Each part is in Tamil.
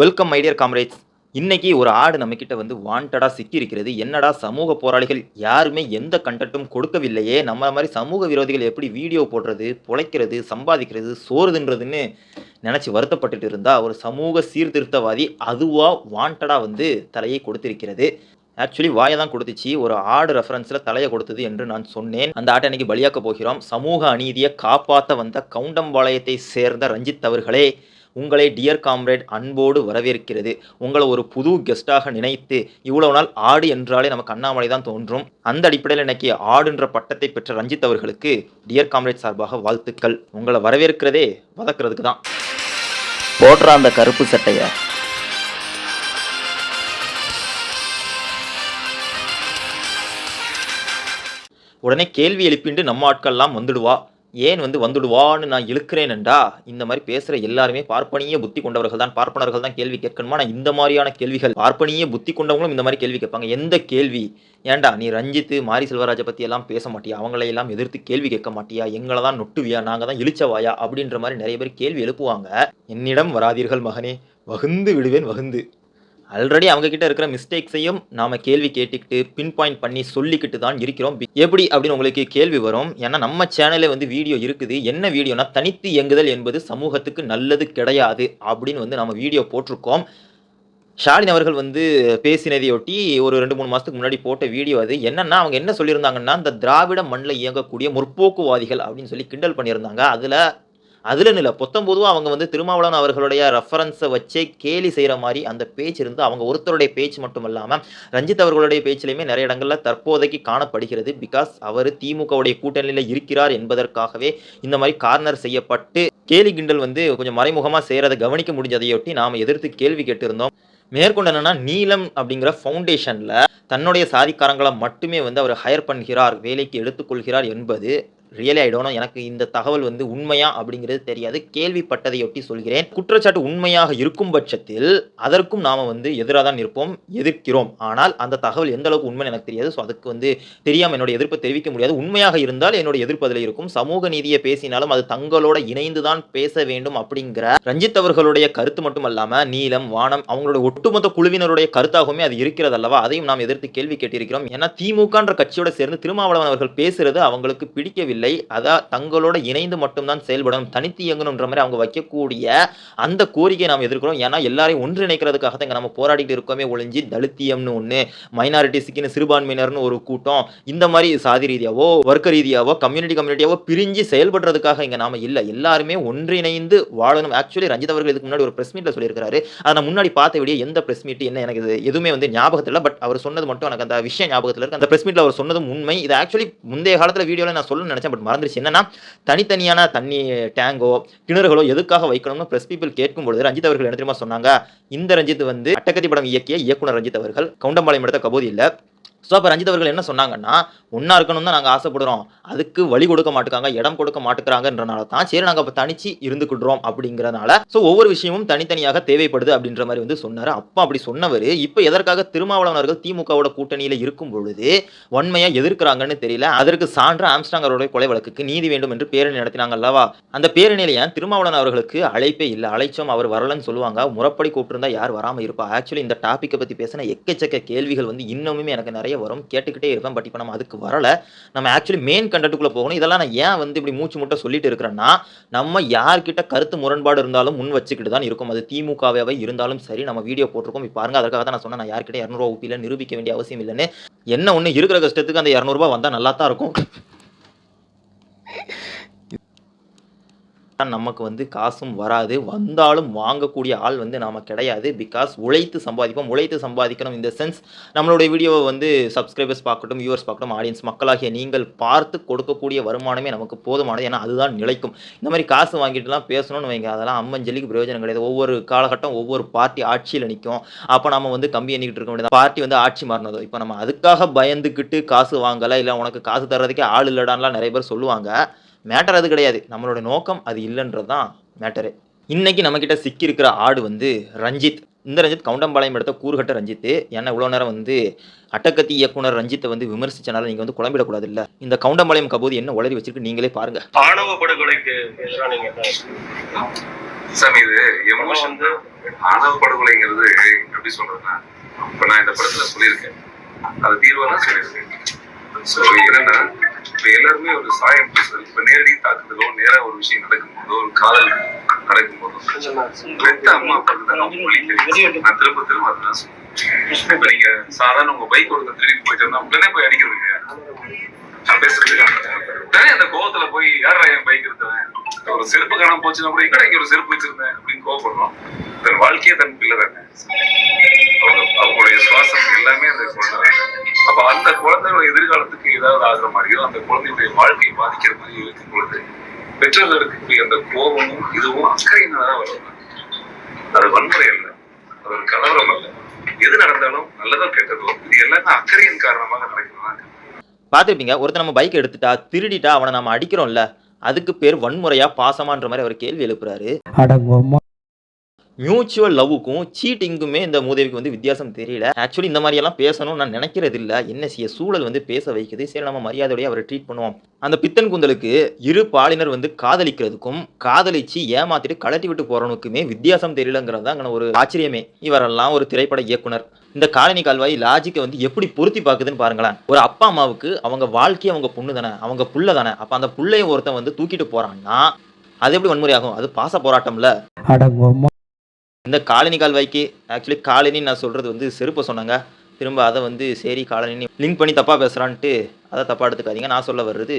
வெல்கம் மைடியர் காம்ரேட்ஸ் இன்னைக்கு ஒரு ஆடு நம்மக்கிட்ட வந்து வாண்டடாக சிக்கி இருக்கிறது என்னடா சமூக போராளிகள் யாருமே எந்த கண்டட்டும் கொடுக்கவில்லையே? நம்ம மாதிரி சமூக விரோதிகள் எப்படி வீடியோ போடுறது பொழைக்கிறது சம்பாதிக்கிறது சோறுதுன்றதுன்னு நினச்சி வருத்தப்பட்டுட்டு இருந்தா ஒரு சமூக சீர்திருத்தவாதி அதுவாக வாண்டடாக வந்து தலையை கொடுத்திருக்கிறது. ஆக்சுவலி வாயை தான் கொடுத்துச்சு. ஒரு ஆடு ரெஃபரன்ஸில் தலையை கொடுத்தது என்று நான் சொன்னேன். அந்த ஆட்டை இன்னைக்கு பலியாக்க போகிறோம். சமூக அநீதியை காப்பாற்ற வந்த கவுண்டம்பாளையத்தை சேர்ந்த ரஞ்சித் அவர்களே உங்களை டியர் காம்ரேட் அன்போடு வரவேற்கிறது. உங்களை ஒரு புது கெஸ்டாக நினைத்து இவ்வளவு நாள் ஆடு என்றாலே நமக்கு அண்ணாமலை தான் தோன்றும். அந்த அடிப்படையில் இன்னைக்கு ஆடுன்ற பட்டத்தை பெற்ற ரஞ்சித் அவர்களுக்கு டியர் காம்ரேட் சார்பாக வாழ்த்துக்கள். உங்களை வரவேற்கிறதே வதக்கிறதுக்கு தான். போடுறா அந்த கருப்பு சட்டைய. உடனே கேள்வி எழுப்பிண்டு நம்ம ஆட்கள்லாம் வந்துடுவா. ஏன் வந்து வந்துடுவான்னு நான் இழுக்கிறேன்டா இந்த மாதிரி பேசுகிற எல்லாருமே பார்ப்பனிய புத்தி கொண்டவர்கள் தான். பார்ப்பனர்கள் தான் கேள்வி கேட்கணுமா? நான் இந்த மாதிரியான கேள்விகள் பார்ப்பனிய புத்தி கொண்டவங்களும் இந்த மாதிரி கேள்வி கேட்பாங்க. எந்த கேள்வி? ஏன்டா நீ ரஞ்சித்து மாரி செல்வராஜை பற்றி எல்லாம் பேச மாட்டியா? அவங்களையெல்லாம் எதிர்த்து கேள்வி கேட்க மாட்டியா? எங்களை தான் நொட்டுவியா? நாங்கள் தான் இழிச்சவாயா? அப்படின்ற மாதிரி நிறைய பேர் கேள்வி எழுப்புவாங்க. என்னிடம் வராதீர்கள் மகனே. வகுந்து விடுவேன் வகுந்து. ஆல்ரெடி அவங்க கிட்ட இருக்கிற மிஸ்டேக்ஸையும் நாம கேள்வி கேட்டுக்கிட்டு பின் பாயிண்ட் பண்ணி சொல்லிக்கிட்டு தான் இருக்கிறோம். எப்படி அப்படின்னு உங்களுக்கு கேள்வி வரும். ஏன்னா நம்ம சேனல்ல வந்து வீடியோ இருக்குது. என்ன வீடியோனா தனித்து இயங்குதல் என்பது சமூகத்துக்கு நல்லது கிடையாது அப்படின்னு வந்து நம்ம வீடியோ போட்டிருக்கோம். ஷாலின் அவர்கள் வந்து பேசினதையொட்டி ஒரு ரெண்டு மூணு மாதத்துக்கு முன்னாடி போட்ட வீடியோ அது. என்னென்னா அவங்க என்ன சொல்லியிருந்தாங்கன்னா இந்த திராவிட மண்ணில் இயங்கக்கூடிய முற்போக்குவாதிகள் அப்படின்னு சொல்லி கிண்டல் பண்ணியிருந்தாங்க. அதில் அதில் இல்லை பொத்தம்போதும் அவங்க வந்து திருமாவளவன் அவர்களுடைய ரெஃபரன்ஸை வச்சே கேலி செய்கிற மாதிரி அந்த பேச்சு இருந்து அவங்க ஒருத்தருடைய பேச்சு மட்டும் இல்லாமல் ரஞ்சித் அவர்களுடைய பேச்சிலையுமே நிறைய இடங்களில் தற்போதைக்கு காணப்படுகிறது. பிகாஸ் அவர் திமுகவுடைய கூட்டணியில் இருக்கிறார் என்பதற்காகவே இந்த மாதிரி கார்னர் செய்யப்பட்டு கேலி கிண்டல் வந்து கொஞ்சம் மறைமுகமாக செய்கிறத கவனிக்க முடிஞ்சதையொட்டி நாம் எதிர்த்து கேள்வி கேட்டிருந்தோம். மேற்கொண்டு என்னன்னா நீலம் அப்படிங்கிற ஃபவுண்டேஷனில் தன்னுடைய சாதிக்காரங்களை மட்டுமே வந்து அவர் ஹையர் பண்ணுகிறார் வேலைக்கு எடுத்துக்கொள்கிறார் என்பது ரியலி ஆகிடணும் எனக்கு இந்த தகவல் வந்து உண்மையா அப்படிங்கிறது தெரியாது. கேள்விப்பட்டதையொட்டி சொல்கிறேன். குற்றச்சாட்டு உண்மையாக இருக்கும் பட்சத்தில் அதற்கும் நாம வந்து எதிராக தான் இருப்போம் எதிர்க்கிறோம். ஆனால் அந்த தகவல் எந்த அளவுக்கு உண்மைன்னு எனக்கு தெரியாது. ஸோ அதுக்கு வந்து தெரியாமல் என்னோட எதிர்ப்பை தெரிவிக்க முடியாது. உண்மையாக இருந்தால் என்னோட எதிர்ப்பு அதில் இருக்கும். சமூக நீதியை பேசினாலும் அது தங்களோட இணைந்து தான் பேச வேண்டும் அப்படிங்கிற ரஞ்சித் அவர்களுடைய கருத்து மட்டும் அல்லாம நீளம் வானம் அவங்களோட ஒட்டுமொத்த குழுவினருடைய கருத்தாகவுமே அது இருக்கிறது அல்லவா? அதையும் நாம் எதிர்த்து கேள்வி கேட்டிருக்கிறோம். ஏன்னா திமுகன்ற கட்சியோட சேர்ந்து திருமாவளவன் அவர்கள் பேசுறது அவங்களுக்கு பிடிக்கவில்லை. அதான் தங்களோட இணைந்து மட்டும்தான் செயல்படணும் தனித்து இயங்கணுன்ற மாதிரி அவங்க வைக்கக்கூடிய அந்த கோரிக்கையை நாம் எதிர்க்கிறோம். ஏன்னா எல்லாரையும் ஒன்றிணைக்கிறதுக்காக தான் நம்ம போராடிட்டு இருக்கோமே ஒழிஞ்சு தலித்தியம்னு ஒன்று மைனாரிட்டிஸுக்குன்னு சிறுபான்மையினர்னு ஒரு கூட்டம் இந்த மாதிரி சாதி ரீதியாவோ வர்க்க ரீதியாவோ கம்யூனிட்டி கம்யூனிட்டியாவோ பிரிஞ்சு செயல்படுறதுக்காக இங்க நாம இல்லை. எல்லாருமே ஒன்றிணைந்து வாழணும். ஆக்சுவலி ரஞ்சித் அவர்கள் இதுக்கு முன்னாடி ஒரு பிரஸ் மீட்டில் சொல்லியிருக்காரு அதை நான் முன்னாடி பார்த்த வீடியோ எந்த பிரஸ் மீட் என்ன எனக்கு இது எதுவுமே வந்து ஞாபகத்தில் இல்லை. பட் அவர் சொன்னது மட்டும் எனக்கு அந்த விஷயம் ஞாபகத்தில் இருக்கு. அந்த பிரஸ் மீட்டில் அவர் சொன்னதும் உண்மை. இது ஆக்சுவலி முந்தைய காலத்தில் வீடியோவில் நான் சொல்ல நினைச்சேன். பட் மறந்துருச்சு. என்னன்னா தனித்தனியான தண்ணி டேங்கோ கிணறுகளோ எதுக்காக வைக்கணும்னு பிரஸ் பீப்பிள் கேட்கும் பொழுது ரஞ்சித் அவர்கள் என்ன தெரியுமா சொன்னாங்க? இந்த ரஞ்சித் வந்து அட்டகத்தி படம் இயக்கிய இயக்குனர் ரஞ்சித் அவர்கள் கவுண்டம்பாளையம் எடுத்த கபோதி இல்லை. ஸோ அப்போ ரஞ்சித் அவர்கள் என்ன சொன்னாங்கன்னா ஒன்றா இருக்கணும் தான் நாங்கள் ஆசைப்படுறோம். அதுக்கு வழி கொடுக்க மாட்டுக்காங்க இடம் கொடுக்க மாட்டுக்கிறாங்கன்றனால தான் சரி நாங்கள் அப்போ தனிச்சு இருந்துக்கிடுறோம் அப்படிங்கிறனால ஸோ ஒவ்வொரு விஷயமும் தனித்தனியாக தேவைப்படுது அப்படின்ற மாதிரி வந்து சொன்னார். அப்போ அப்படி சொன்னவர் இப்போ எதற்காக திருமாவளவனர்கள் திமுகவோட கூட்டணியில் இருக்கும் பொழுது வன்மையாக எதிர்க்கிறாங்கன்னு தெரியல. அதற்கு சான்று ஆம்ஸ்டாங் அவருடைய கொலை வழக்குக்கு நீதி வேண்டும் என்று பேரணி நடத்தினாங்க அல்லவா? அந்த பேரணியில ஏன் திருமாவளவன் அவர்களுக்கு அழைப்பே இல்லை அழைச்சோம் அவர் வரலன்னு சொல்லுவாங்க. முறப்படி கூப்பிட்டுருந்தா யார் வராமல் இருப்பா? ஆக்சுவலி இந்த டாப்பிக்கை பற்றி பேசின எக்கச்சக்க கேள்விகள் வந்து இன்னமுமே எனக்கு நிறைய வரும் கேட்டுக்கிட்டே இருப்பேன். பட் இப்போ நம்ம அதுக்கு வரல. நம்ம ஆக்சுவலி மெயின் கண்டென்ட்டுக்குள்ளே போகணும். இதெல்லாம் நான் ஏன் வந்து இப்படி மூச்சு முட்டை சொல்லிட்டு இருக்கிறேன்னா நம்ம யார்கிட்ட கருத்து முரண்பாடு இருந்தாலும் முன் வச்சுக்கிட்டு தான் இருக்கும். அது திமுகவே இருந்தாலும் சரி நம்ம வீடியோ போட்டிருக்கோம். இப்போ பாருங்க அதற்காக தான் நான் சொன்னேன். நான் யார்கிட்ட இரநூறுவா ஊப்பியில் நிரூபிக்க வேண்டிய அவசியம் இல்லைன்னு. என்ன ஒன்று இருக்கிற கஷ்டத்துக்கு அந்த இரநூறுபா வந்தால் நல்லா தான் இருக்கும். நமக்கு வந்து காசும் வராது. வந்தாலும் வாங்கக்கூடிய ஆள் வந்து நாம் கிடையாது. பிகாஸ் உழைத்து சம்பாதிப்போம். உழைத்து சம்பாதிக்கணும். இந்த சென்ஸ் நம்மளுடைய வீடியோவை வந்து சப்ஸ்கிரைபர்ஸ் பார்க்கட்டும் வியூவர்ஸ் பார்க்கட்டும் ஆடியன்ஸ் மக்களாகிய நீங்கள் பார்த்து கொடுக்கக்கூடிய வருமானமே நமக்கு போதுமானது. ஏன்னா அதுதான் நிலைக்கும். இந்த மாதிரி காசு வாங்கிட்டுலாம் பேசணும்னு வைங்க. அதெல்லாம் அம்மஞ்சலிக்கு பிரயோஜனம் கிடையாது. ஒவ்வொரு காலகட்டம் ஒவ்வொரு பார்ட்டி ஆட்சியில் நிற்கும் அப்போ நம்ம வந்து கம்பி எண்ணிக்கிட்டு இருக்க வேண்டியது பார்ட்டி வந்து ஆட்சி மாறினதோ. இப்போ நம்ம அதுக்காக பயந்துக்கிட்டு காசு வாங்கலை இல்லை உனக்கு காசு தர்றதுக்கே ஆள் இல்லடான்லாம் நிறைய பேர் சொல்லுவாங்க. மேட்டர் அது கிடையாது. நம்மளோட நோக்கம் அது இல்லைன்றது தான் மேட்டரு இன்னைக்கு நம்மக்கிட்ட சிக்கியிருக்கிற ஆடு வந்து ரஞ்சித். இந்த ரஞ்சித் கவுண்டம்பாளையம் எடுத்த கூறுகட்ட ரஞ்சித். ஏன்னா இவ்வளோ நேரம் வந்து அட்டக்கத்தி இயக்குனர் ரஞ்சித்தை வந்து விமர்சிச்சனால நீங்கள் வந்து குழம்பிடக்கூடாது இல்லை இந்த கவுண்டம்பாளையம் கபோதி என்ன உளறி வச்சிருக்கு நீங்களே பாருங்க. ஆணவ படுகொலைக்கு சாமி இது எமோஷன் ஆணவ படுகொலைங்கிறது எப்படி சொல்றதுன்னா இப்ப நான் இந்த படத்துல சொல்லியிருக்கேன். அது தீர்வெல்லாம் சொல்லியிருக்கேன். ஸோ என்னன்னா இப்ப ஒரு சாயம் பேசுறது இப்ப நேரடி தாக்குதலோ நேரா ஒரு விஷயம் நடக்கும்போதோ ஒரு காதல் நடக்கும்போதோ பெத்த அம்மா அப்பாவுக்கு தான் தெரியும். நான் திரும்ப திரும்ப அதுதான் சொல்லுவேன் இப்ப நீங்க சாதாரண உங்க பைக் ஒருத்தர் திருடி போயிட்டோம்னா உடனே போய் அடிக்கிறீங்க. நான் உடனே அந்த கோவத்துல போய் யாரா என் பைக் எடுத்தவன்? ஒரு செருப்பு காணாம போச்சுன்னா கூட எங்கடா இங்க ஒரு செருப்பு வச்சிருந்தேன்? அப்படின்னு கோவப்படுறோம். தன் வாழ்க்கையே தன் பிள்ளை தானே. அவங்களுடைய சுவாசம் எல்லாமே அந்த குழந்தை அப்ப அந்த குழந்தையோட எதிர்காலத்துக்கு ஏதாவது ஆகுற மாதிரியோ அந்த குழந்தையுடைய வாழ்க்கையை பாதிக்கிற மாதிரி இருக்கும் பொழுது பெற்றோர்களுக்கு இருக்கக்கூடிய அந்த கோபமும் இதுவும் அக்கறையினால வரும். அது வன்முறை அல்ல. அது ஒரு கலவரம் அல்ல. எது நடந்தாலும் நல்லதோ கெட்டதோ இது எல்லாமே அக்கறையின் காரணமாக நடக்கிறதா பார்த்துருப்பீங்க ஒருத்தர் நம்ம பைக் எடுத்துட்டா திருடிட்டா அவனை நம்ம அடிக்கிறோம்ல அதுக்கு பேர் வன்முறையா பாசமான்ற மாதிரி அவர் கேள்வி எழுப்புறாரு. மியூச்சுவல் லவ்வுக்கும் சீட்டிங்குமே இந்த மூதேவிக்கு வந்து வித்தியாசம் தெரியல. ஆக்சுவலி இந்த மாதிரியெல்லாம் பேசணும்னு நான் நினைக்கிறது இல்லை என்ன செய்ய சூழல் வந்து பேச வைக்குது. சரி நம்ம மரியாதையோடய அவரை ட்ரீட் பண்ணுவோம். அந்த பித்தன் குந்தலுக்கு இரு பாலினர் வந்து காதலிக்கிறதுக்கும் காதலிச்சு ஏமாத்திட்டு கழட்டி விட்டு போறவனுக்குமே வித்தியாசம் தெரியலங்கிறது தான் அங்கே ஒரு ஆச்சரியமே. இவரெல்லாம் ஒரு திரைப்பட இயக்குனர். இந்த காலனி கால்வாய் லாஜிக்கை வந்து எப்படி பொருத்தி பார்க்குதுன்னு பாருங்களேன். ஒரு அப்பா அம்மாவுக்கு அவங்க வாழ்க்கையை அவங்க பொண்ணு தானே அவங்க புள்ள தானே. அப்போ அந்த புள்ளைய ஒருத்தன் வந்து தூக்கிட்டு போறான்னா அது எப்படி வன்முறையாகும்? அது பாச போராட்டம்ல. இந்த காலனி கால்வாய்க்கு ஆக்சுவலி காலனி நான் சொல்கிறது வந்து செருப்பை சொன்னாங்க. திரும்ப அதை வந்து சரி காலனி லிங்க் பண்ணி தப்பாக பேசுகிறான்ட்டு அதை தப்பாக எடுத்துக்காதீங்க. நான் சொல்ல வர்றது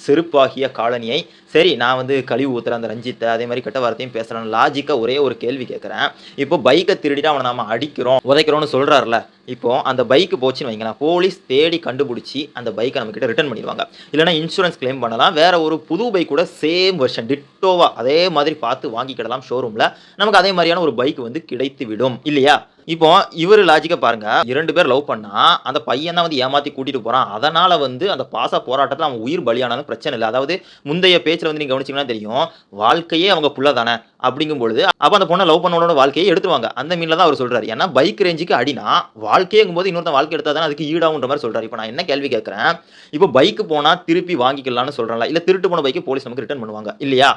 செருப்பாகிய காலனியை. சரி நான் வந்து கழிவு ஊத்துற அந்த ரஞ்சித்தை அதே மாதிரி கெட்ட வார்த்தையும் பேசுகிறேன் லாஜிக்காக ஒரே ஒரு கேள்வி கேட்குறேன் இப்போ பைக்கை திருடிட்டு அவனை நம்ம அடிக்கிறோம் உதைக்கிறோம்னு சொல்கிறாருல இப்போ அந்த பைக்கு போச்சுன்னு வைங்களேன் போலீஸ் தேடி கண்டுபிடிச்சி அந்த பைக்கை நம்ம ரிட்டர்ன் பண்ணிடுவாங்க. இல்லைனா இன்சூரன்ஸ் கிளைம் பண்ணலாம் வேற ஒரு புது பைக் கூட சேம் வெர்ஷன் டிட்டோவா அதே மாதிரி பார்த்து வாங்கிக்கிடலாம் ஷோரூமில் நமக்கு அதே மாதிரியான ஒரு பைக் வந்து கிடைத்து விடும் இல்லையா? இப்போ இவர் லாஜிக்கை பாருங்க. இரண்டு பேர் லவ் பண்ணா அந்த பையன் தான் வந்து ஏமாத்தி கூட்டிட்டு போறான். அதனால வந்து அந்த பாச போராட்டத்தில் அவன் உயிர் பலியானாலும் பிரச்சனை இல்லை. அதாவது முந்தைய பேச்சில் வந்து நீங்க கவனிச்சீங்கன்னா தெரியும் வாழ்க்கையே அவங்க புள்ள தானே அப்படிங்கும் பொழுது அப்போ அந்த பொண்ணை லவ் பண்ணவனோட வாழ்க்கையை எடுத்துருவாங்க. அந்த மீனில் தான் அவர் சொல்றாரு. ஏன்னா பைக் ரேஞ்சுக்கு அடினா வாழ்க்கையங்கும் போது இன்னொருத்தன் வாழ்க்கை எடுத்தா தானே அதுக்கு ஈடாகுன்ற மாதிரி சொல்றாரு. இப்போ நான் என்ன கேள்வி கேட்குறேன்? இப்போ பைக்கு போனால் திருப்பி வாங்கிக்கலாம்னு சொல்றாங்களா இல்லை திருட்டு போன பைக்கு போலீஸ் நமக்கு ரிட்டர்ன் பண்ணுவாங்க இல்லையா?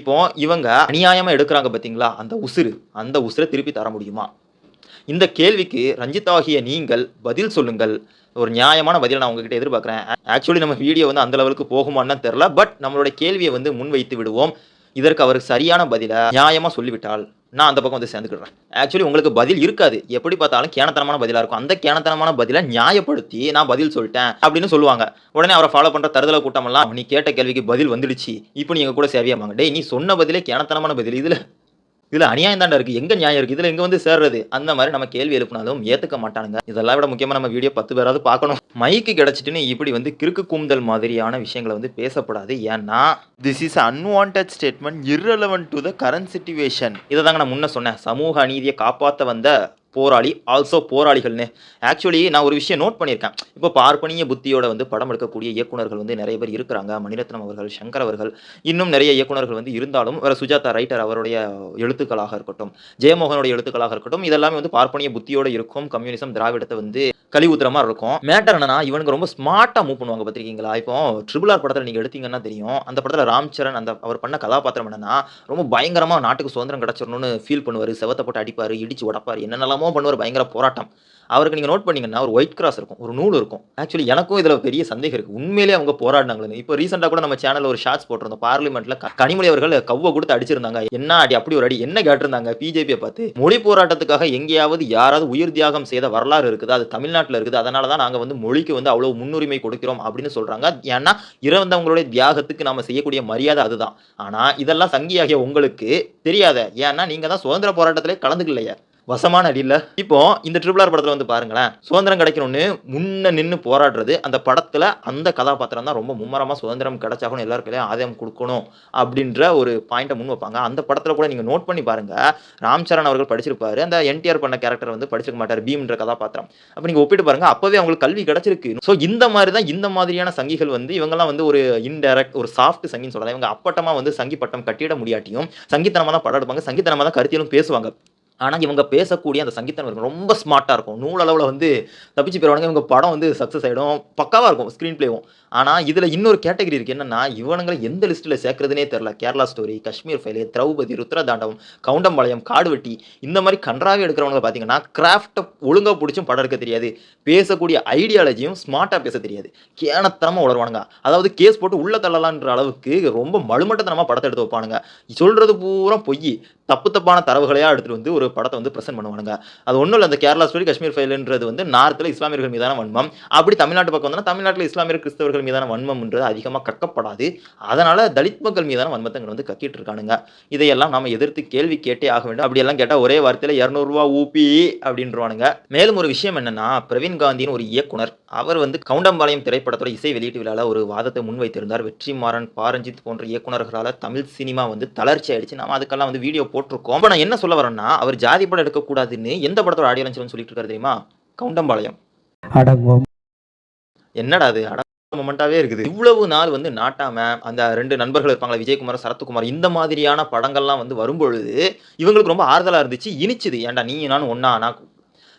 இப்போ இவங்க அநியாயமாக எடுக்கிறாங்க பார்த்தீங்களா அந்த உசுறு அந்த உசுரை திருப்பி தர முடியுமா? இந்த கேள்விக்கு ரஞ்சித்தாகிய நீங்கள் பதில் சொல்லுங்கள். ஒரு நியாயமான பதிலை நான் உங்ககிட்ட எதிர்பார்க்குறேன். ஆக்சுவலி நம்ம வீடியோ வந்து அந்த லெவலுக்கு போகுமான்னு தெரில பட் நம்மளுடைய கேள்வியை வந்து முன்வைத்து விடுவோம். இதற்கு அவருக்கு சரியான பதிலை நியாயமாக சொல்லிவிட்டால் நான் அந்த பக்கம் வந்து சேர்ந்துக்கிடுறேன். ஆக்சுவலி உங்களுக்கு பதில் இருக்காது. எப்படி பார்த்தாலும் கேனத்தனமான பதிலாக இருக்கும். அந்த கேனத்தனமான பதிலை நியாயப்படுத்தி நான் பதில் சொல்லிட்டேன் அப்படின்னு சொல்லுவாங்க. உடனே அவரை ஃபாலோ பண்ணுற தருதல கூட்டமெல்லாம் நீ கேட்ட கேள்விக்கு பதில் வந்துடுச்சு. இப்போ நீங்கள் கூட சேவையாமாங்க டே நீ சொன்ன பதிலே கேனத்தனமான பதில். இதில் இதில் அநியாயம் தாண்டா இருக்குது எங்கே நியாயம் இருக்குது இதில் எங்கே வந்து சேர்றது? அந்த மாதிரி நம்ம கேள்வி எழுப்பினாலும் ஏற்றுக்க மாட்டானுங்க. இதெல்லாம் விட முக்கியமாக நம்ம வீடியோ பத்து பேராவது பார்க்கணும். மைக்கு கிடச்சிட்டுன்னு இப்படி வந்து கிறுக்கு கூந்தல் மாதிரியான விஷயங்களை வந்து பேசப்படாது ஏன்னா this is unwanted statement irrelevant to the current situation இதை தாங்க நான் முன்ன சொன்னேன். சமூக அநீதியை காப்பாற்ற வந்த போராளி ஆல்சோ போராளிகள்னு. ஆக்சுவலி நான் ஒரு விஷயம் நோட் பண்ணியிருக்கேன். இப்போ பார்ப்பனிய புத்தியோட வந்து படம் எடுக்கக்கூடிய இயக்குனர்கள் வந்து நிறைய பேர் இருக்கிறாங்க. மணிரத்னம் அவர்கள் சங்கர் அவர்கள். இன்னும் நிறைய இயக்குனர்கள் வந்து இருந்தாலும் வேறு சுஜாதா ரைட்டர் அவருடைய எழுத்துக்களாக இருக்கட்டும் ஜெயமோகனுடைய எழுத்துக்களாக இருக்கட்டும் இதெல்லாமே வந்து பார்ப்பனிய புத்தியோடு இருக்கும். கம்யூனிசம் திராவிடத்தை வந்து கழிவுத்துற மாதிரி இருக்கும். மேட்டர் என்னன்னா இவனுக்கு ரொம்ப ஸ்மார்ட்டாக மூவ் பண்ணுவாங்க பார்த்துருக்கீங்களா? இப்போ ட்ரிபிள் ஆர் படத்தில் நீங்கள் எடுத்தீங்கன்னா தெரியும். அந்த படத்தில் ராம் சரண் அந்த அவர் பண்ண கதாபாத்திரம் என்னன்னா ரொம்ப பயங்கரமாக நாட்டுக்கு சுதந்திரம் கிடச்சிடணும்னு ஃபீல் பண்ணுவார். செவத்தை போட்டு அடிப்பார் இடிச்சு உடப்பார். என்னென்னலாமோ பண்ணுவார் பயங்கர போராட்டம். அவருக்கு நீங்கள் நோட் பண்ணீங்கன்னா ஒரு ஒயிட் கிராஸ் இருக்கும் ஒரு நூல் இருக்கும். ஆக்சுவலி எனக்கும் இதில் பெரிய சந்தேகம் இருக்குது உண்மையிலேயே அவங்க போராடினாங்களே இப்போ ரீசெண்டாக கூட நம்ம சேனலில் ஒரு ஷார்ட்ஸ் போட்டிருந்தோம். பார்லிமெண்ட்டில் கனிமொழி அவர்கள் கவ்வை கொடுத்து அடிச்சிருந்தாங்க. என்ன அடி அப்படி ஒரு அடி என்ன கேட்டிருந்தாங்க? பிஜேபியை பார்த்து மொழி போராட்டத்துக்காக எங்கேயாவது யாராவது உயிர் தியாகம் செய்த வரலாறு இருக்குது? அது தமிழ்நாடு தமிழ்நாட்டில் இருக்குது. அதனால தான் நாங்கள் வந்து மொழிக்கு வந்து அவ்வளோ முன்னுரிமை கொடுக்கிறோம் அப்படின்னு சொல்கிறாங்க ஏன்னா இறந்தவங்களுடைய தியாகத்துக்கு நம்ம செய்யக்கூடிய மரியாதை அதுதான். ஆனால் இதெல்லாம் சங்கியாகிய உங்களுக்கு தெரியாத. ஏன்னா நீங்கள் தான் சுதந்திர போராட்டத்திலே கலந்துக்கலையே. வசமான அடி இல்ல இப்போ இந்த ட்ரிபிள் ஆர் படத்தில் வந்து பாருங்களேன் சுதந்திரம் கிடைக்கணும்னு முன்ன நின்று போராடுறது அந்த படத்தில் அந்த கதாபாத்திரம் தான் ரொம்ப மும்மரமாக சுதந்திரம் கிடைச்சாகணும் எல்லாருக்கும் ஆதாயம் கொடுக்கணும் அப்படின்ற ஒரு பாயிண்ட்டை முன் வைப்பாங்க. அந்த படத்தில் கூட நீங்கள் நோட் பண்ணி பாருங்க ராம் சரண் அவர்கள் படிச்சிருப்பாரு அந்த என்டிஆர் பண்ண கேரக்டர் வந்து படிச்சிருக்க மாட்டார் பீம்ன்ற கதாபாத்திரம். அப்போ நீங்கள் ஒப்பிட்டு பாருங்க அப்போவே அவங்களுக்கு கல்வி கிடைச்சிருக்கு. ஸோ இந்த மாதிரி தான் இந்த மாதிரியான சங்கிகள் வந்து இவங்கெல்லாம் வந்து ஒரு இன்டெரக்ட் ஒரு சாஃப்ட் சங்கின்னு சொல்லலாம். இவங்க அப்பட்டமாக வந்து சங்கி பட்டம் கட்டிட முடியாட்டியும் சங்கித்தனமா தான் படம் எடுப்பாங்க சங்கித்தனமா தான் கருத்திலும் பேசுவாங்க. ஆனால் இவங்க பேசக்கூடிய அந்த சங்கீதம் ரொம்ப ஸ்மார்ட்டாக இருக்கும். நூலளவில் வந்து தப்பிச்சு போயிடுவாங்க இவங்க படம் வந்து சக்ஸஸ் ஆகிடும் பக்காவாக இருக்கும் ஸ்க்ரீன் ப்ளேவும் ஆனால் இதில் இன்னொரு கேட்டகரி இருக்குது என்னென்னா இவனுங்களை எந்த லிஸ்ட்டில் சேர்க்குறதுனே தெரில கேரளா ஸ்டோரி காஷ்மீர் ஃபைலே திரௌபதி ருத்ரதாண்டவம் கவுண்டம்பாளையம் காடுவெட்டி. இந்த மாதிரி கன்றாவே எடுக்கிறவங்களை பார்த்தீங்கன்னா கிராஃப்ட்டை ஒழுங்காக பிடிச்சும் படம் எடுக்க தெரியாது. பேசக்கூடிய ஐடியாலஜியும் ஸ்மார்ட்டாக பேச தெரியாது. கேனத்தனமாக உளருவானுங்க அதாவது கேஸ் போட்டு உள்ளே தள்ளலான்ற அளவுக்கு ரொம்ப மழுமட்டத்தனமாக படத்தை எடுத்து வைப்பானுங்க. சொல்கிறது பூரா பொய். தப்பு தப்பான தரவுகளையாக எடுத்துகிட்டு வந்து ஒரு படத்தை வந்து ப்ரெசென்ட் பண்ணுவானுங்க. அது ஒன்றும் இல்லை அந்த கேரளா ஸ்டோரி காஷ்மீர் ஃபைலுன்றது வந்து நார்த்தில் இஸ்லாமியர்கள் மீதான வன்மம். அப்படி தமிழ்நாட்டு பக்கம் வந்தோம்னா தமிழ்நாட்டில் இஸ்லாமியர் கிறிஸ்தவர்கள் மீதான வன்மம்ன்றது அதிகமாக கக்கப்படாது. அதனால் தலித் மக்கள் மீதான வன்மத்தை வந்து கக்கிட்டு இருக்கானுங்க. இதையெல்லாம் நம்ம எதிர்த்து கேள்வி கேட்டே ஆக வேண்டும். அப்படியெல்லாம் கேட்டால் ஒரே வார்த்தையில் இரநூறுவா ஊபி அப்படின்றவானுங்க. மேலும் ஒரு விஷயம் என்னன்னா பிரவீன் காந்தின்னு ஒரு இயக்குனர் அவர் வந்து கவுண்டம்பாளையம் திரைப்படத்தோட இசை வெளியீட்டு விழாவில் ஒரு வாதத்தை முன்வைத்திருந்தார். வெற்றிமாறன் பாரஞ்சித் போன்ற இயக்குனர்களால் தமிழ் சினிமா வந்து தளர்ச்சி ஆயிடுச்சு. நம்ம அதுக்கெல்லாம் வந்து வீடியோ போட்டிருக்கோம். இப்போ நான் என்ன சொல்ல வரேன்னா அவர் ஜாதி படம் எடுக்கக்கூடாதுன்னு எந்த படத்தோட ஆடியோ லஞ்சம்னு சொல்லிட்டு இருக்காரு தெரியுமா? கவுண்டம்பாளையம். அடங்கும். என்னடா அது? அட மொமெண்டாவே இருக்குது. இவ்வளவு நாள் வந்து நாட்டாம அந்த ரெண்டு நண்பர்கள் இருப்பாங்களா விஜயகுமார் சரத்குமார் இந்த மாதிரியான படங்கள்லாம் வந்து வரும்பொழுது இவங்களுக்கு ரொம்ப ஆறுதலா இருந்துச்சு இனிச்சுது. ஏன்டா நீ நானும் ஒண்ணா? நான்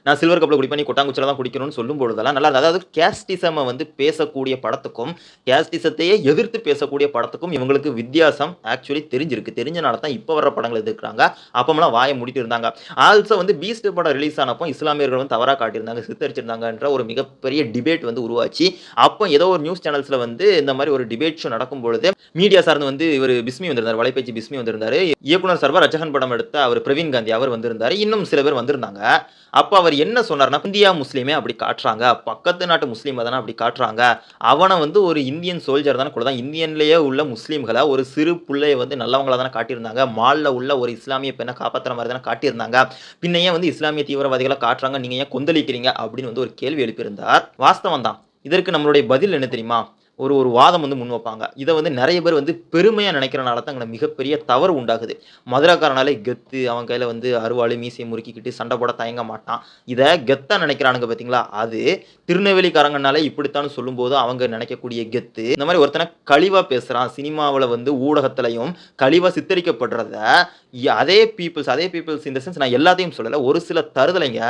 நான் சில்வர் கப்பில் குடி பண்ணி கொட்டாங்குச்சியில் தான் குடிக்கணும்னு சொல்லும் பொழுதெல்லாம் நல்லா அதாவது கேஸ்டிசமை வந்து பேசக்கூடிய படத்துக்கும் கேஸ்டிசத்தையே எதிர்த்து பேசக்கூடிய படத்துக்கும் இவங்களுக்கு வித்தியாசம் ஆக்சுவலி தெரிஞ்சிருக்கு. தெரிஞ்சனால தான் இப்போ வர படங்கள் எதிர்க்கிறாங்க. அப்போமெல்லாம் வாயை முடிட்டு இருந்தாங்க. ஆல்சோ வந்து பீஸ்ட் படம் ரிலீஸ் ஆனப்போ இஸ்லாமியர்கள் வந்து தவறாக காட்டியிருந்தாங்க சித்தரிச்சிருந்தாங்கன்ற ஒரு மிகப்பெரிய டிபேட் வந்து உருவாச்சு. அப்போ ஏதோ ஒரு நியூஸ் சேனல்ஸில் வந்து இந்த மாதிரி ஒரு டிபேட் ஷோ நடக்கும் பொழுது மீடியா சார்ந்து வந்து இவர் பிஸ்மி வந்திருந்தார் வலைபேச்சு பிஸ்மி வந்திருந்தார். இயக்குனர் சர்வா ரஜகன் படம் எடுத்த அவர் பிரவீன் காந்தி அவர் வந்திருந்தார். இன்னும் சில பேர் வந்திருந்தாங்க. அப்போ அவர் என்ன சொன்னார்னா இந்தியா முஸ்லீமே அப்படி காட்டுறாங்க பக்கத்து நாட்டு முஸ்லீம் தானே அப்படி காட்டுறாங்க அவனை வந்து ஒரு இந்தியன் சோல்ஜர் தானே கூட தான் இந்தியன்லேயே உள்ள முஸ்லீம்களை ஒரு சிறு பிள்ளையை வந்து நல்லவங்களா தானே காட்டியிருந்தாங்க. மாலில் உள்ள ஒரு இஸ்லாமிய பெண்ணை காப்பாற்றுற மாதிரி தானே காட்டியிருந்தாங்க. பின்ன ஏன் வந்து இஸ்லாமிய தீவிரவாதிகளை காட்டுறாங்க நீங்கள் ஏன் கொந்தளிக்கிறீங்க அப்படின்னு வந்து ஒரு கேள்வி எழுப்பியிருந்தார். வாஸ்தவம் தான் இதற்கு நம்மளுடைய பதில் என்ன தெரியுமா? ஒரு ஒரு வாதம் வந்து முன் வைப்பாங்க. இதை வந்து நிறைய பேர் வந்து பெருமையாக நினைக்கிறனால தான் அங்கே மிகப்பெரிய தவறு உண்டாகுது. மதுரக்காரனாலே கெத்து அவன் கையில் வந்து அருவாள் மீசையை முறுக்கிக்கிட்டு சண்டை போட தயங்க மாட்டான். இதை கெத்தாக நினைக்கிறானுங்க பார்த்தீங்களா? அது திருநெல்வேலிக்காரங்கனாலே இப்படித்தான் சொல்லும்போது அவங்க நினைக்கக்கூடிய கெத்து. இந்த மாதிரி ஒருத்தனை கழிவாக பேசுகிறான் சினிமாவில் வந்து ஊடகத்திலையும் கழிவாக சித்தரிக்கப்படுறத அதே பீப்புள்ஸ் அதே பீப்புள்ஸ் இந்த சென்ஸ் நான் எல்லாத்தையும் சொல்லலை. ஒரு சில தருதலைங்க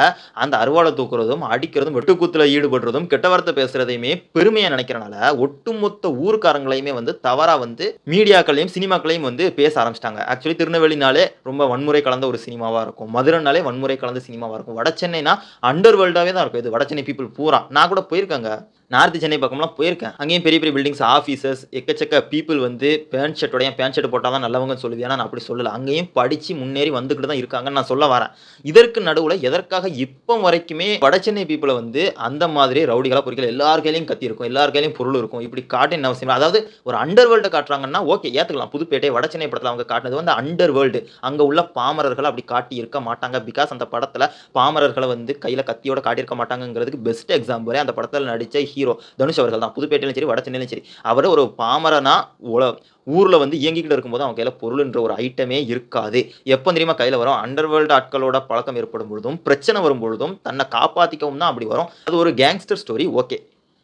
அந்த அருவாளை தூக்குறதும் அடிக்கிறதும் வெட்டுக்கூத்தில் ஈடுபடுறதும் கெட்ட வார்த்தை பேசுகிறதையுமே பெருமையாக நினைக்கிறனால ஒட்டுமொத்த ஊருக்காரங்களையுமே வந்து தவறாக வந்து மீடியாக்களையும் சினிமாக்களையும் வந்து பேச ஆரம்பிச்சிட்டாங்க. ஆக்சுவலி திருநெல்வேலினாலே ரொம்ப வன்முறை கலந்த ஒரு சினிமாவாக இருக்கும். மதுரைனாலே வன்முறை கலந்த சினிமாவாக இருக்கும். வட சென்னைனா அண்டர் வேர்ல்டாவே தான் இருக்கும். இது வட சென்னை பீப்புள் பூரா. நான் கூட போயிருக்கேங்க. நார்த் சென்னை பக்கம்லாம் போயிருக்கேன். அங்கேயும் பெரிய பெரிய பில்டிங்ஸ் ஆஃபீஸர்ஸ் எக்கச்சக்க பீப்புள் வந்து பேண்ட் ஷர்ட்டோடைய பேண்ட் ஷர்ட் போட்டால் தான் நல்லவங்கன்னு சொல்லுவேன் ஏன்னா நான் அப்படி சொல்லலை. அங்கேயும் படித்து முன்னேறி வந்துக்கிட்டு தான் இருக்காங்கன்னு நான் சொல்ல வரேன். இதற்கு நடுவில் எதற்காக இப்போ வரைக்குமே வட சென்னை பீப்புளை வந்து அந்த மாதிரி ரவுடிகளாக பொறிக்கல? எல்லார் கையிலையும் கத்தி இருக்கும். எல்லார் கையிலையும் பொருள் இருக்கும். இப்படி காட்டின அவசியம் அதாவது ஒரு அண்டர் வேர்ல்டு காட்டுறாங்கன்னா ஓகே ஏற்றுக்கலாம் புதுப்பேட்டை வட சென்னை படத்தில் அவங்க காட்டினது வந்து அண்டர் வேர்ல்டு அங்கே உள்ள பாமரர்களை அப்படி காட்டி இருக்க மாட்டாங்க. பிகாஸ் அந்த படத்தில் பாமரர்களை வந்து கையில் கத்தியோட காட்டியிருக்க மாட்டாங்கிறதுக்கு பெஸ்ட் எக்ஸாம்பிளே அந்த படத்தில் நடித்த ஹீரோ தனுஷ் அவர்கள் தான் புதுப்பேட்டையிலும் சரி வட சென்னையிலும் சரி. அவர் ஒரு பாமரனா உல ஊரில் வந்து இயங்கிக்கிட்டு இருக்கும்போது அவன் கையில் பொருள்ன்ற ஒரு ஐட்டமே இருக்காது. எப்போ தெரியுமா கையில் வரும்? அண்டர்வேர்ல்டு ஆட்களோட பழக்கம் ஏற்படும் பொழுதும் பிரச்சனை வரும் பொழுதும் தன்னை காப்பாற்றிக்கவும் தான் அப்படி வரும். அது ஒரு gangster story okay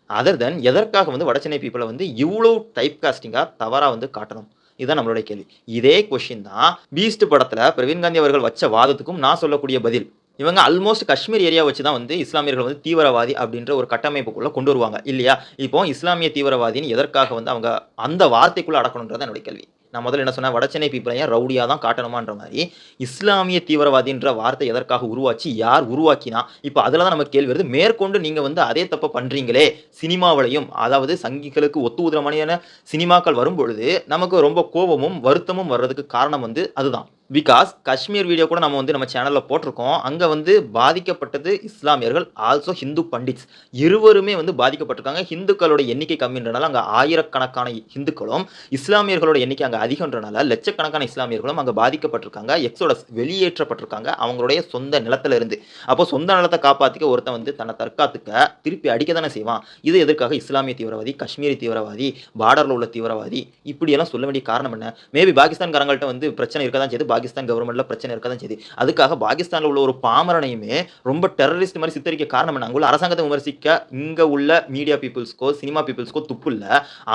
other then எதற்காக வந்து வடசென்னை பீப்பிளை வந்து இவ்வளோ டைப் காஸ்டிங்காக தவறாக வந்து காட்டணும்? இதுதான் நம்மளுடைய கேள்வி. இதே கொஷின் தான் பீஸ்ட் படத்தில் பிரவீன் காந்தி அவர்கள் வச்ச வாதத்துக்கும் நான் சொல்லக்கூடிய பதில். இவங்க ஆல்மோஸ்ட் காஷ்மீர் ஏரியா வச்சு தான் வந்து இஸ்லாமியர்கள் வந்து தீவிரவாதி அப்படின்ற ஒரு கட்டமைப்புக்குள்ளே கொண்டு வருவாங்க. இல்லையா? இப்போ இஸ்லாமிய தீவிரவாதின்னு எதற்காக வந்து அவங்க அந்த வார்த்தைக்குள்ளே அடக்கணுன்றது என்னுடைய கேள்வி. நான் முதல்ல என்ன சொன்னேன்? வடசென்னை பீப்புளை ரவுடியாக தான் காட்டணுமான்ற மாதிரி இஸ்லாமிய தீவிரவாதின்ற வார்த்தை எதற்காக உருவாச்சு? யார் உருவாக்கினா? இப்போ அதில் தான் நமக்கு கேள்வி வருது. மேற்கொண்டு நீங்கள் வந்து அதே தப்பை பண்ணுறீங்களே சினிமாவிலையும் அதாவது சங்கிகளுக்கு ஒத்து உதிர சினிமாக்கள் வரும் பொழுது நமக்கு ரொம்ப கோபமும் வருத்தமும் வர்றதுக்கு காரணம் வந்து அதுதான். பிகாஸ் காஷ்மீர் வீடியோ கூட நம்ம வந்து நம்ம சேனலில் போட்டிருக்கோம். அங்கே வந்து பாதிக்கப்பட்டது இஸ்லாமியர்கள் ஆல்சோ ஹிந்து பண்டிட்ஸ். இருவருமே வந்து பாதிக்கப்பட்டிருக்காங்க. ஹிந்துக்களோட எண்ணிக்கை கம்மின்றனால அங்கே ஆயிரக்கணக்கான ஹிந்துக்களும் இஸ்லாமியர்களோட எண்ணிக்கை அங்கே அதிகன்றனால லட்சக்கணக்கான இஸ்லாமியர்களும் அங்கே பாதிக்கப்பட்டிருக்காங்க. எக்ஸோடஸ் வெளியேற்றப்பட்டிருக்காங்க அவங்களுடைய சொந்த நிலத்துல இருந்து. அப்போ சொந்த நிலத்தை காப்பாற்றிக்க ஒருத்தன் வந்து தன்னை தற்காத்துக்க திருப்பி அடிக்க தானே செய்வான். இது எதற்காக? இஸ்லாமிய தீவிரவாதி காஷ்மீரி தீவிரவாதி பார்டரில் உள்ள தீவிரவாதி. இப்படியெல்லாம் சொல்ல வேண்டிய காரணம் என்ன? மேபி பாகிஸ்தான்காரங்கள்ட்ட வந்து பிரச்சனை இருக்க தான் செய்து பாகிஸ்தான் கவர்மெண்ட்ல பிரச்சனை இருக்க தான் செய்யுது அதுக்காக பாகிஸ்தானில் உள்ள ஒரு பாமரனையுமே ரொம்ப டெரரிஸ்ட் மாதிரி சித்தரிக்க காரணம் என்ன? அங்குள்ள அரசாங்கத்தை விமர்சிக்க இங்க உள்ள மீடியா பீப்புள்ஸ்க்கோ சினிமா பீப்புள்ஸ்க்கோ துப்பு இல்ல.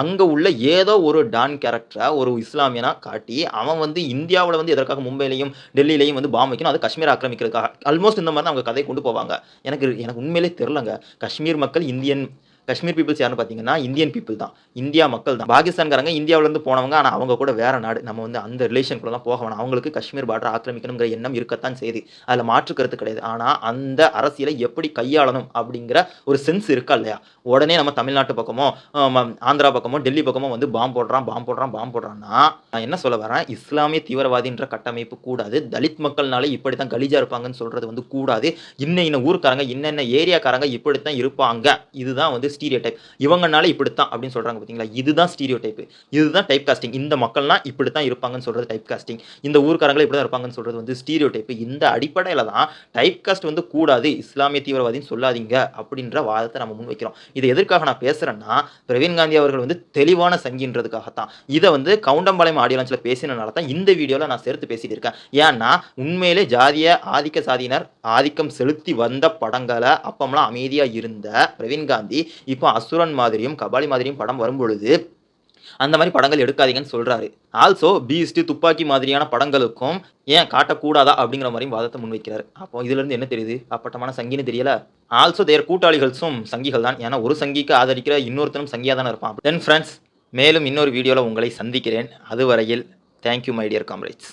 அங்க உள்ள ஏதோ ஒரு டான் கேரக்டரை ஒரு இஸ்லாமியனா காட்டி அவன் வந்து இந்தியாவில் வந்து எதற்காக மும்பையிலையும் டெல்லியிலையும் வந்து பாம் வைக்கணும் அது காஷ்மீர் ஆக்கிரமிக்கிறதுக்காக. ஆல்மோஸ்ட் இந்த மாதிரி தான் அவங்க கதையை கொண்டு போவாங்க. எனக்கு எனக்கு உண்மையிலே தெரிலங்க காஷ்மீர் மக்கள் இந்தியன் காஷ்மீர் பீப்புள்ஸ் யாருன்னு பார்த்தீங்கன்னா இந்தியன் பீப்புள் தான். இந்தியா மக்கள் தான். பாகிஸ்தான்காரங்க இந்தியாவிலேருந்து போனவங்க ஆனால் அவங்க கூட வேற நாடு. நம்ம வந்து அந்த ரிலேஷனுக்குள்ள தான் போக வேணாம். அவங்களுக்கு காஷ்மீர் பார்டர் ஆக்கிரமிக்கணுங்கிற எண்ணம் இருக்கத்தான் செய்யுது. அதில் மாற்று கருத்து கிடையாது. ஆனால் அந்த அரசியலை எப்படி கையாளணும் அப்படிங்கிற ஒரு சென்ஸ் இருக்கா இல்லையா? உடனே நம்ம தமிழ்நாட்டு பக்கமோ ஆந்திரா பக்கமோ டெல்லி பக்கமோ வந்து பாம் போடுறான் பாம் போடுறான் பாம் போடுறான்னா நான் என்ன சொல்ல வரேன்? இஸ்லாமிய தீவிரவாதின்ற கட்டமைப்பு கூடாது. தலித் மக்கள்னாலே இப்படி தான் கலிஜா இருப்பாங்கன்னு சொல்கிறது வந்து கூடாது. இன்ன இன்ன ஊருக்காரங்க இன்னென்ன ஏரியாக்காரங்க இப்படி தான் இருப்பாங்க. இதுதான் வந்து ஸ்டீரியோ டைப் இவங்கனால இப்படித்தான் அப்படின்னு சொல்றாங்க பார்த்தீங்களா இதுதான் ஸ்டீரியோ டைப் இதுதான் டைப் காஸ்டிங் இந்த மக்கள்லாம் இப்படித்தான் இருப்பாங்கன்னு சொல்றது டைப் காஸ்டிங் இந்த ஊர்க்காரங்களே இப்படி தான் இருப்பாங்கன்னு சொல்றது வந்து ஸ்டீரியோ டைப் இந்த அடிப்படையில் தான் டைப் காஸ்ட் வந்து கூடாது இஸ்லாமிய தீவிரவாதின்னு சொல்லாதீங்க அப்படின்ற வாதத்தை நம்ம முன் வைக்கிறோம் இதை எதற்காக நான் பேசுறேன்னா பிரவீன் காந்தி அவர்கள் வந்து தெளிவான சங்கின்றதுக்காகத்தான். இதை வந்து கவுண்டம்பாளையம் ஆடியோ லான்ச்சில் பேசினனால தான் இந்த வீடியோவில் நான் சேர்த்து பேசிட்டு இருக்கேன் ஏன்னா உண்மையிலே ஜாதிய ஆதிக்க சாதியினர் ஆதிக்கம் செலுத்தி வந்த படங்களை அப்பமெல்லாம் அமைதியாக இருந்த பிரவீன் காந்தி இப்போ அசுரன் மாதிரியும் கபாலி மாதிரியும் படம் வரும்பொழுது அந்த மாதிரி படங்கள் எடுக்காதீங்கன்னு சொல்கிறாரு ஆல்சோ பீஸ்ட் துப்பாக்கி மாதிரியான படங்களுக்கும் ஏன் காட்டக்கூடாதா அப்படிங்கிற மாதிரியும் வாதத்தை முன்வைக்கிறார். அப்போ இதுலேருந்து என்ன தெரியுது? அப்பட்டமான சங்கின்னு தெரியல. ஆல்சோ தேர் கூட்டாளிகளும் சங்கிகள் தான். ஏன்னா ஒரு சங்கிக்கு ஆதரிக்கிற இன்னொருத்தனும் சங்கியாக தானே இருப்பான். தென் ஃப்ரெண்ட்ஸ் மேலும் இன்னொரு வீடியோவில் உங்களை சந்திக்கிறேன். அதுவரையில் தேங்க்யூ மை டியர் காம்ரேட்ஸ்